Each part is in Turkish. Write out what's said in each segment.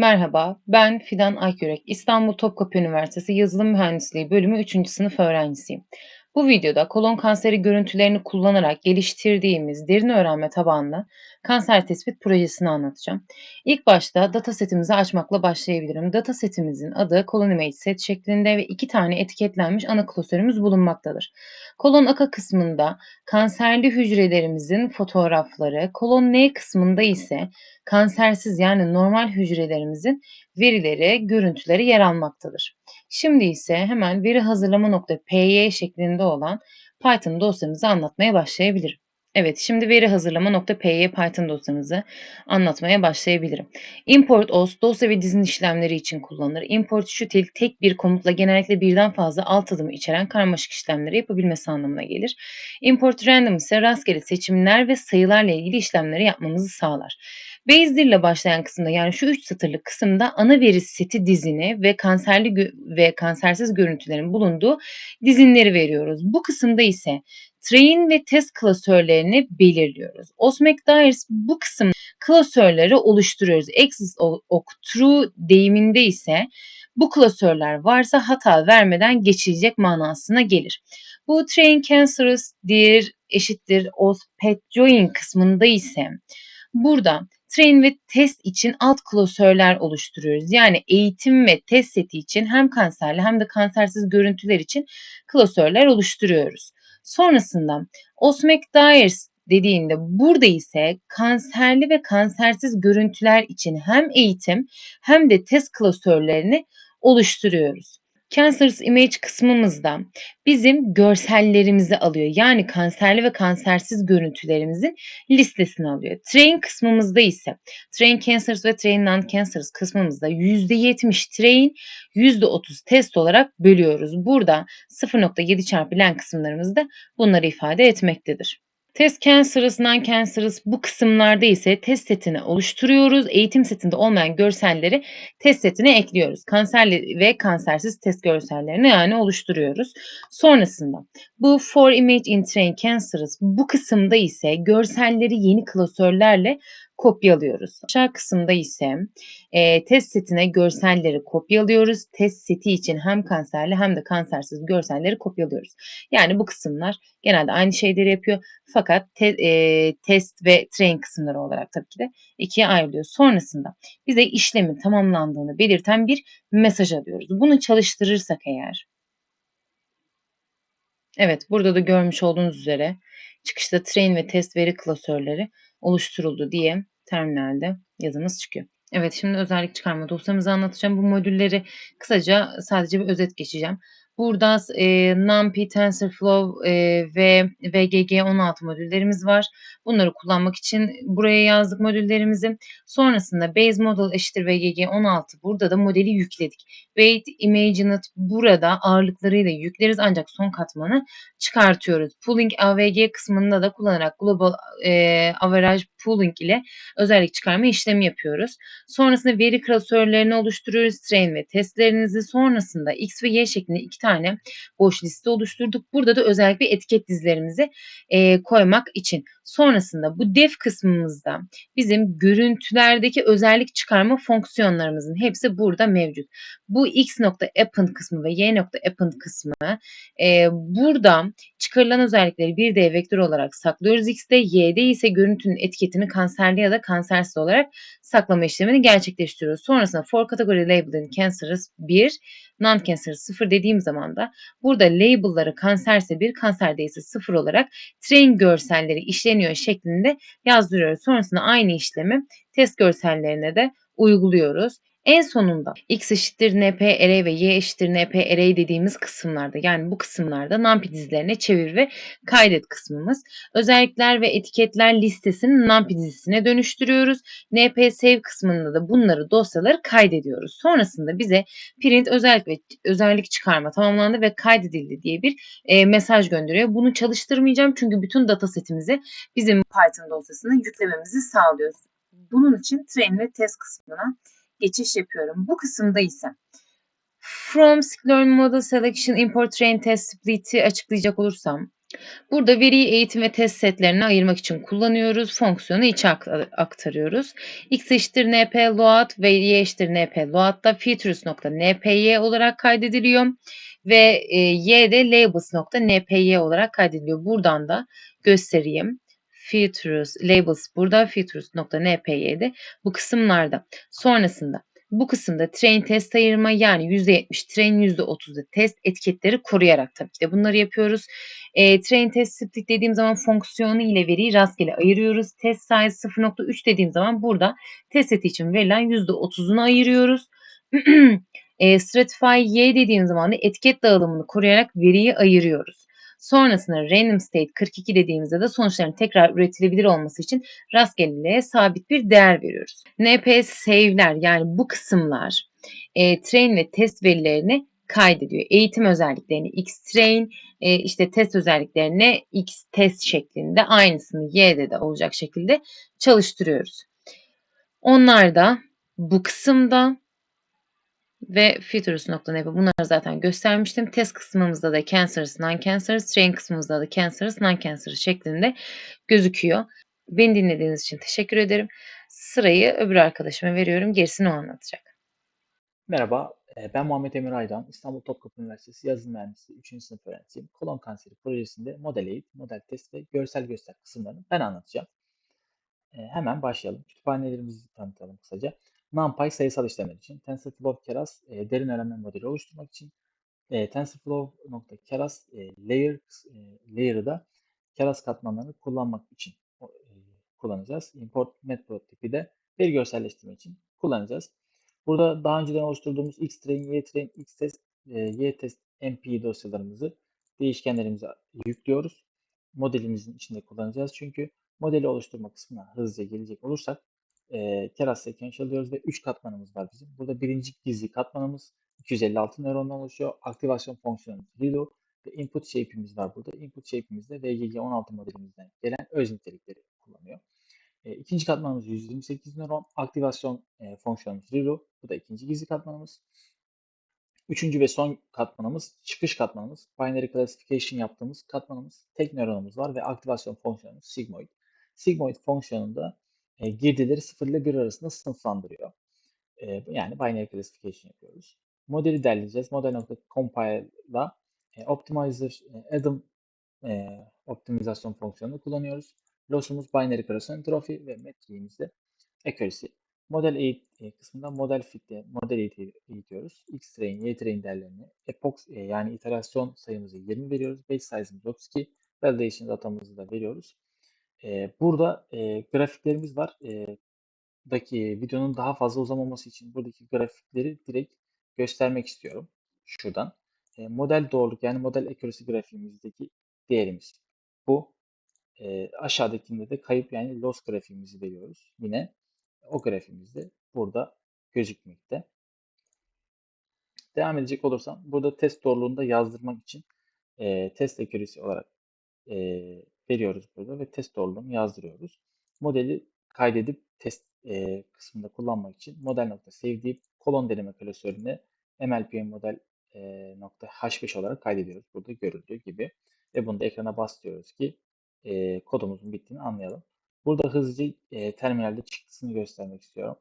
Merhaba, ben Fidan Akyürek. İstanbul Topkapı Üniversitesi Yazılım Mühendisliği Bölümü 3. sınıf öğrencisiyim. Bu videoda kolon kanseri görüntülerini kullanarak geliştirdiğimiz derin öğrenme tabanlı kanser tespit projesini anlatacağım. İlk başta datasetimizi açmakla başlayabilirim. Datasetimizin adı Colon Image Set şeklinde ve iki tane etiketlenmiş ana klasörümüz bulunmaktadır. Kolon aka kısmında kanserli hücrelerimizin fotoğrafları, kolon N kısmında ise kansersiz yani normal hücrelerimizin verileri, görüntüleri yer almaktadır. Şimdi ise hemen veri hazırlama.py şeklinde olan Python dosyamızı anlatmaya başlayabilirim. Evet, şimdi veri hazırlama.py Python dosyamızı anlatmaya başlayabilirim. Import os dosya ve dizin işlemleri için kullanılır. Import util tek bir komutla genellikle birden fazla alt adımı içeren karmaşık işlemleri yapabilmesi anlamına gelir. Import random ise rastgele seçimler ve sayılarla ilgili işlemleri yapmamızı sağlar. Base ile başlayan kısımda yani şu 3 satırlık kısımda ana veri seti dizini ve kanserli ve kansersiz görüntülerin bulunduğu dizinleri veriyoruz. Bu kısımda ise train ve test klasörlerini belirliyoruz. Osmek Dyers bu kısım klasörleri oluşturuyoruz. Axis ok true deyiminde ise bu klasörler varsa hata vermeden geçilecek manasına gelir. Bu train cancerous dir eşittir os pet join kısmında ise burada train ve test için alt klasörler oluşturuyoruz. Yani eğitim ve test seti için hem kanserli hem de kansersiz görüntüler için klasörler oluşturuyoruz. Sonrasında Osmek Dyers dediğinde burada ise kanserli ve kansersiz görüntüler için hem eğitim hem de test klasörlerini oluşturuyoruz. Cancers Image kısmımızda bizim görsellerimizi alıyor. Yani kanserli ve kansersiz görüntülerimizin listesini alıyor. Train kısmımızda ise Train Cancers ve Train Non-Cancers kısmımızda %70 Train, %30 test olarak bölüyoruz. Burada 0.7 çarpı len kısımlarımızda bunları ifade etmektedir. Test cancerous, non-cancerous bu kısımlarda ise test setini oluşturuyoruz. Eğitim setinde olmayan görselleri test setine ekliyoruz. Kanserli ve kansersiz test görsellerini yani oluşturuyoruz. Sonrasında bu for image in train cancerous bu kısımda ise görselleri yeni klasörlerle kopyalıyoruz. Aşağı kısımda ise e, test setine görselleri kopyalıyoruz. Test seti için hem kanserli hem de kansersiz görselleri kopyalıyoruz. Yani bu kısımlar genelde aynı şeyleri yapıyor. Fakat te, e, test ve train kısımları olarak tabii ki de ikiye ayrılıyor. Sonrasında bize işlemin tamamlandığını belirten bir mesaj alıyoruz. Bunu çalıştırırsak eğer Evet, burada da görmüş olduğunuz üzere çıkışta train ve test veri klasörleri oluşturuldu diye terminalde yazımız çıkıyor. Evet şimdi özellik çıkarma dosyamızı anlatacağım. Bu modülleri kısaca sadece bir özet geçeceğim. Burada e, NumPy, TensorFlow e, ve VGG16 modüllerimiz var. Bunları kullanmak için buraya yazdık modüllerimizi. Sonrasında Base Model eşittir VGG16. Burada da modeli yükledik. Weight, ImageNet burada ağırlıklarıyla yükleriz ancak son katmanı çıkartıyoruz. Pooling AVG kısmında da kullanarak Global e, Average Pooling ile özellik çıkarma işlemi yapıyoruz. Sonrasında veri klasörlerini oluşturuyoruz. Train ve testlerinizi sonrasında X ve Y şeklinde iki tane boş liste oluşturduk. Burada da özellikle etiket dizilerimizi e, koymak için. Sonrasında bu def kısmımızda bizim görüntülerdeki özellik çıkarma fonksiyonlarımızın hepsi burada mevcut. Bu x.append kısmı ve y.append kısmı e, burada çıkarılan özellikleri bir d vektör olarak saklıyoruz x'de, y'de ise görüntünün etiketini kanserli ya da kansersiz olarak saklama işlemini gerçekleştiriyoruz. Sonrasında for category labeling cancerous 1 non-cancer 0 dediğim zaman da burada label'ları kanserse 1, kanser değilse 0 olarak train görselleri işleniyor şeklinde yazdırıyoruz. Sonrasında aynı işlemi test görsellerine de uyguluyoruz. En sonunda x eşittir np array ve y eşittir np array dediğimiz kısımlarda yani bu kısımlarda numpy dizilerine çevir ve kaydet kısmımız. Özellikler ve etiketler listesini numpy dizisine dönüştürüyoruz. np save kısmında da bunları dosyaları kaydediyoruz. Sonrasında bize print özellik ve özellik çıkarma tamamlandı ve kaydedildi diye bir e, mesaj gönderiyor. Bunu çalıştırmayacağım çünkü bütün datasetimizi bizim Python dosyasına yüklememizi sağlıyor. Bunun için train ve test kısmına geçiş yapıyorum. Bu kısımda ise from scikit-learn model selection import train test split'i açıklayacak olursam Burada veriyi eğitim ve test setlerine ayırmak için kullanıyoruz. Fonksiyonu içe aktarıyoruz. x eşittir np load ve y eşittir np load'da features.npy olarak kaydediliyor. Ve e, y de labels.npy olarak kaydediliyor. Buradan da göstereyim. Features, labels burada, features.npy'de bu kısımlarda. Sonrasında bu kısımda train test ayırma yani %70 train %30'da test etiketleri koruyarak tabii ki de bunları yapıyoruz. E, train test split dediğim zaman fonksiyonu ile veriyi rastgele ayırıyoruz. Test size 0.3 dediğim zaman burada test seti için verilen %30'unu ayırıyoruz. e, stratify y dediğim zaman da etiket dağılımını koruyarak veriyi ayırıyoruz. Sonrasında random state 42 dediğimizde de sonuçların tekrar üretilebilir olması için rastgeleliğe sabit bir değer veriyoruz. NPS save'ler yani bu kısımlar e, train ve test verilerini kaydediyor. Eğitim özelliklerini xtrain, e, işte test özelliklerini xtest şeklinde aynısını y'de de olacak şekilde çalıştırıyoruz. Onlar da bu kısımda ve features.np bunları zaten göstermiştim. Test kısmımızda da cancerous, non-cancerous, train kısmımızda da cancerous, non-cancerous şeklinde gözüküyor. Beni dinlediğiniz için teşekkür ederim. Sırayı öbür arkadaşıma veriyorum. Gerisini o anlatacak. Merhaba, ben Muhammed Emir Aydan, İstanbul Topkapı Üniversitesi Yazılım Mühendisliği 3. sınıf öğrencisiyim. Kolon kanseri projesinde model eğit, model test ve görsel göster kısımlarını ben anlatacağım. Hemen başlayalım. Kütüphanelerimizi tanıtalım kısaca. NumPy sayısal işlemler için, TensorFlow Keras derin öğrenme modeli oluşturmak için, TensorFlow.keras layer layer'ı da Keras katmanlarını kullanmak için kullanacağız. Import method tipi de veri görselleştirme için kullanacağız. Burada daha önceden oluşturduğumuz xtrain, ytrain, xtest, ytest mp dosyalarımızı değişkenlerimize yüklüyoruz. Modelimizin içinde kullanacağız. Çünkü modeli oluşturma kısmına hızlıca gelecek olursak e, Keras sequential diyoruz ve 3 katmanımız var bizim. Burada birinci gizli katmanımız 256 nörondan oluşuyor. Aktivasyon fonksiyonumuz reload ve input shape'imiz var burada. Input shape'imizde VGG16 modelimizden gelen öz nitelikleri kullanıyor. E, ikinci katmanımız 128 nöron. Aktivasyon e, fonksiyonumuz reload. Bu da ikinci gizli katmanımız. Üçüncü ve son katmanımız çıkış katmanımız. Binary classification yaptığımız katmanımız. Tek nöronumuz var ve aktivasyon fonksiyonumuz sigmoid. Sigmoid fonksiyonunda e, girdileri 0 ile 1 arasında sınıflandırıyor. E, yani binary classification yapıyoruz. Modeli derleyeceğiz. Model.compile'la e, optimizer e, Adam e, optimizasyon fonksiyonunu kullanıyoruz. Loss'umuz binary cross entropy ve metriğimiz de accuracy. Model eğit kısmında model fit'te model eğitiyoruz. X train, Y train değerlerini, epoch e, yani iterasyon sayımızı 20 veriyoruz. Base size'ımız 32. Validation datamızı da veriyoruz. E, burada e, grafiklerimiz var. E, daki videonun daha fazla uzamaması için buradaki grafikleri direkt göstermek istiyorum. Şuradan. E, model doğruluk yani model accuracy grafiğimizdeki değerimiz bu. E, aşağıdakinde de kayıp yani loss grafiğimizi veriyoruz. Yine o grafiğimiz de burada gözükmekte. Devam edecek olursam burada test doğruluğunu yazdırmak için e, test accuracy olarak e, veriyoruz burada ve test doğruluğunu yazdırıyoruz. Modeli kaydedip test e, kısmında kullanmak için model.save deyip kolon deneme klasörüne MLPM model e, nokta H5 olarak kaydediyoruz. Burada görüldüğü gibi. Ve bunu da ekrana bas diyoruz ki e, kodumuzun bittiğini anlayalım. Burada hızlıca e, terminalde çıktısını göstermek istiyorum.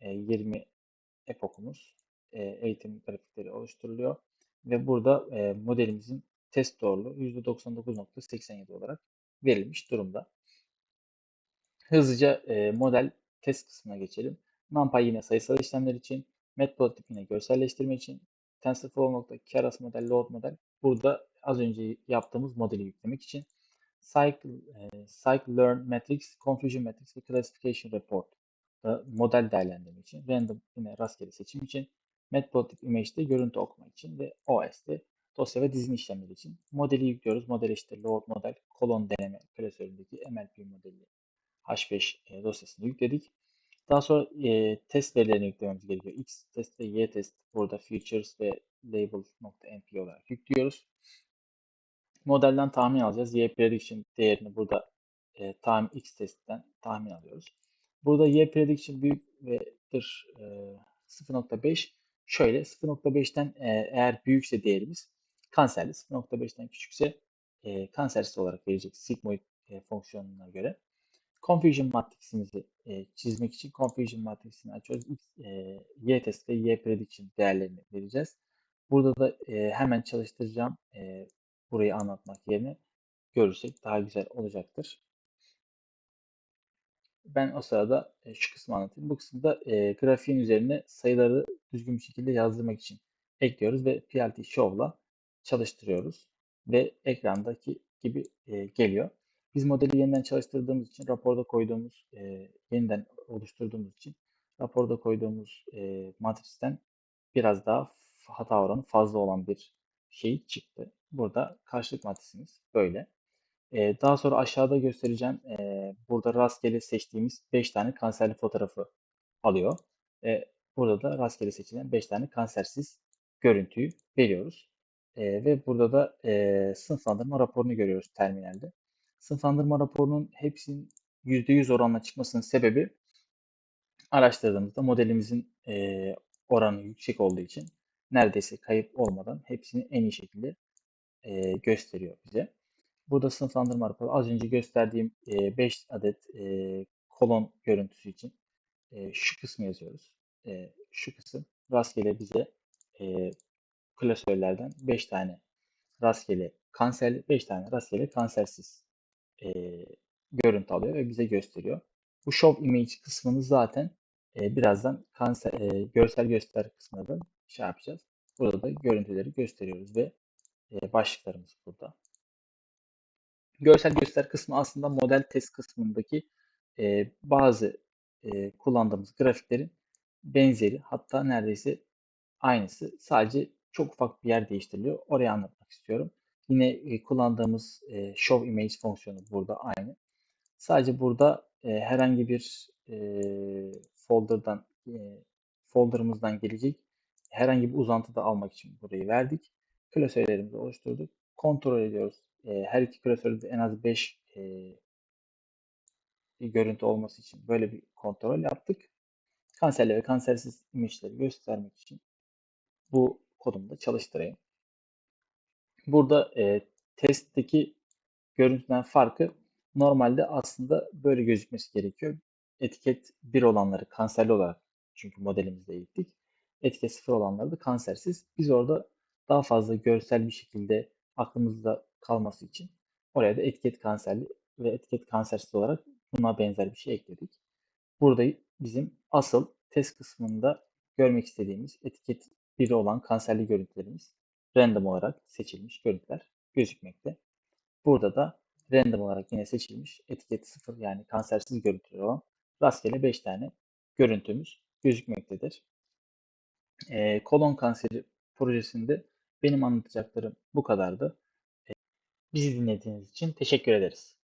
E, 20 epokumuz e, eğitim grafikleri oluşturuluyor. Ve burada e, modelimizin test doğruluğu %99.87 olarak verilmiş durumda. Hızlıca e, model test kısmına geçelim. NumPy yine sayısal işlemler için, Matplotlib yine görselleştirme için, TensorFlow.keras model, load model burada az önce yaptığımız modeli yüklemek için, Cycle, e, Cycle Learn Matrix, Confusion Matrix ve Classification Report model değerlendirme için, Random yine rastgele seçim için, Matplotlib Image'de görüntü okuma için ve OS'de dosya ve dizin işlemleri için. Modeli yüklüyoruz. Model işte load model kolon deneme klasöründeki MLP modeli H5 e, dosyasını yükledik. Daha sonra e, test verilerini yüklememiz gerekiyor. X test ve Y test burada features ve label.mp olarak yüklüyoruz. Modelden tahmin alacağız. Y prediction değerini burada e, tahmin X testten tahmin alıyoruz. Burada Y prediction büyük ve'dir e, 0.5 şöyle 0.5'ten e, eğer büyükse değerimiz kanserli 0.5'ten küçükse e, kansersiz olarak verecek sigmoid e, fonksiyonuna göre. Confusion matrisimizi e, çizmek için confusion matrisini açıyoruz. X, e, y test ve y prediction değerlerini vereceğiz. Burada da e, hemen çalıştıracağım. E, burayı anlatmak yerine görürsek daha güzel olacaktır. Ben o sırada e, şu kısmı anlatayım. Bu kısımda e, grafiğin üzerine sayıları düzgün bir şekilde yazdırmak için ekliyoruz ve PLT Show'la çalıştırıyoruz. Ve ekrandaki gibi e, geliyor. Biz modeli yeniden çalıştırdığımız için, raporda koyduğumuz, e, yeniden oluşturduğumuz için raporda koyduğumuz e, matristen biraz daha hata oranı fazla olan bir şey çıktı. Burada karşılık matrisimiz böyle. Ee, daha sonra aşağıda göstereceğim. Ee, burada rastgele seçtiğimiz 5 tane kanserli fotoğrafı alıyor. Ee, burada da rastgele seçilen 5 tane kansersiz görüntüyü veriyoruz. Ee, ve burada da e, sınıflandırma raporunu görüyoruz terminalde. Sınıflandırma raporunun hepsinin %100 oranla çıkmasının sebebi araştırdığımızda modelimizin e, oranı yüksek olduğu için neredeyse kayıp olmadan hepsini en iyi şekilde e, gösteriyor bize. Burada sınıflandırma raporu az önce gösterdiğim 5 adet e, kolon görüntüsü için e, şu kısmı yazıyoruz. E, şu kısım rastgele bize e, klasörlerden 5 tane rastgele kanserli, 5 tane rastgele kansersiz e, görüntü alıyor ve bize gösteriyor. Bu show image kısmını zaten e, birazdan kanser, e, görsel göster kısmında da şey yapacağız. Burada da görüntüleri gösteriyoruz ve e, başlıklarımız burada. Görsel göster kısmı aslında model test kısmındaki e, bazı e, kullandığımız grafiklerin benzeri hatta neredeyse aynısı. Sadece çok ufak bir yer değiştiriliyor. Orayı anlatmak istiyorum. Yine kullandığımız show image fonksiyonu burada aynı. Sadece burada herhangi bir e, folder'dan folder'ımızdan gelecek herhangi bir uzantı da almak için burayı verdik. Klasörlerimizi oluşturduk. Kontrol ediyoruz. Her iki klasörde en az 5 e, bir görüntü olması için böyle bir kontrol yaptık. Kanserli ve kansersiz image'leri göstermek için bu kodumda çalıştırayım. Burada e, testteki görüntüden farkı normalde aslında böyle gözükmesi gerekiyor. Etiket 1 olanları kanserli olarak çünkü modelimizde eğittik. Etiket 0 olanları da kansersiz. Biz orada daha fazla görsel bir şekilde aklımızda kalması için oraya da etiket kanserli ve etiket kansersiz olarak buna benzer bir şey ekledik. Burada bizim asıl test kısmında görmek istediğimiz etiket 1 olan kanserli görüntülerimiz random olarak seçilmiş görüntüler gözükmekte. Burada da random olarak yine seçilmiş etiket 0 yani kansersiz görüntüler olan rastgele 5 tane görüntümüz gözükmektedir. Ee, kolon kanseri projesinde benim anlatacaklarım bu kadardı. Bizi dinlediğiniz için teşekkür ederiz.